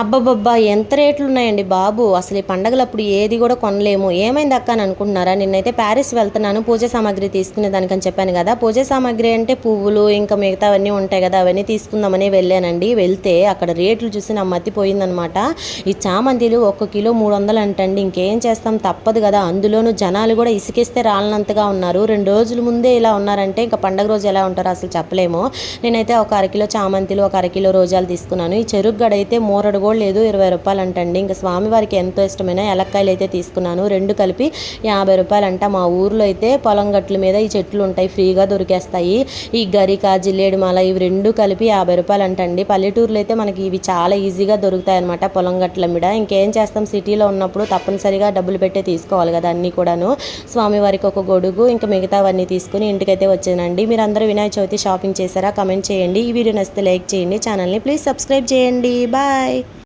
అబ్బబ్బబ్బా ఎంత రేట్లు ఉన్నాయండి బాబు? అసలు ఈ పండగలప్పుడు ఏది కూడా కొనలేము. ఏమైంది అక్క అని అనుకుంటున్నారా? నిన్నైతే ప్యారిస్ వెళ్తున్నాను పూజ సామాగ్రి తీసుకునే దానికని చెప్పాను కదా. పూజ సామాగ్రి అంటే పువ్వులు ఇంకా మిగతావన్నీ ఉంటాయి కదా అవన్నీ తీసుకుందామని వెళ్ళానండి. వెళ్తే అక్కడ రేట్లు చూసి నా మతిపోయిందనమాట ఈ చామంతిలు ఒక్క కిలో మూడు వందలు అంటండి. ఇంకేం చేస్తాం? తప్పదు కదా. అందులోనూ జనాలు కూడా ఇసుకేస్తే రాలనంతగా ఉన్నారు. రెండు రోజుల ముందే ఇలా ఉన్నారంటే ఇంకా పండగ రోజు ఎలా ఉంటారో అసలు చెప్పలేము. నేనైతే ఒక అరకిలో చామంతిలు ఒక అరకిలో రోజాలు తీసుకున్నాను. ఈ చెరుకు గడ అయితే మూరడు కూడా లేదు ఇరవై రూపాయలు అంటండి ఇంకా స్వామివారికి ఎంతో ఇష్టమైన ఎలక్కాయలు అయితే తీసుకున్నాను. రెండు కలిపి యాభై రూపాయలు అంట మా ఊర్లో అయితే పొలం గట్ల మీద ఈ చెట్లు ఉంటాయి ఫ్రీగా దొరికేస్తాయి. ఈ గరిక జిల్లేడుమాల ఇవి రెండు కలిపి యాభై రూపాయలు అంటండి పల్లెటూరులో అయితే మనకి ఇవి చాలా ఈజీగా దొరుకుతాయి అనమాట పొలం గట్ల మీద. ఇంకేం చేస్తాం? సిటీలో ఉన్నప్పుడు తప్పనిసరిగా డబ్బులు పెట్టే తీసుకోవాలి కదా అన్నీ కూడాను. స్వామివారికి ఒక గొడుగు ఇంకా మిగతావన్నీ తీసుకుని ఇంటికైతే వచ్చానండి. మీరు అందరూ వినాయక చవితి షాపింగ్ చేశారా? కమెంట్ చేయండి. ఈ వీడియో నచ్చితే లైక్ చేయండి. ఛానల్ని ప్లీజ్ సబ్స్క్రైబ్ చేయండి. బాయ్.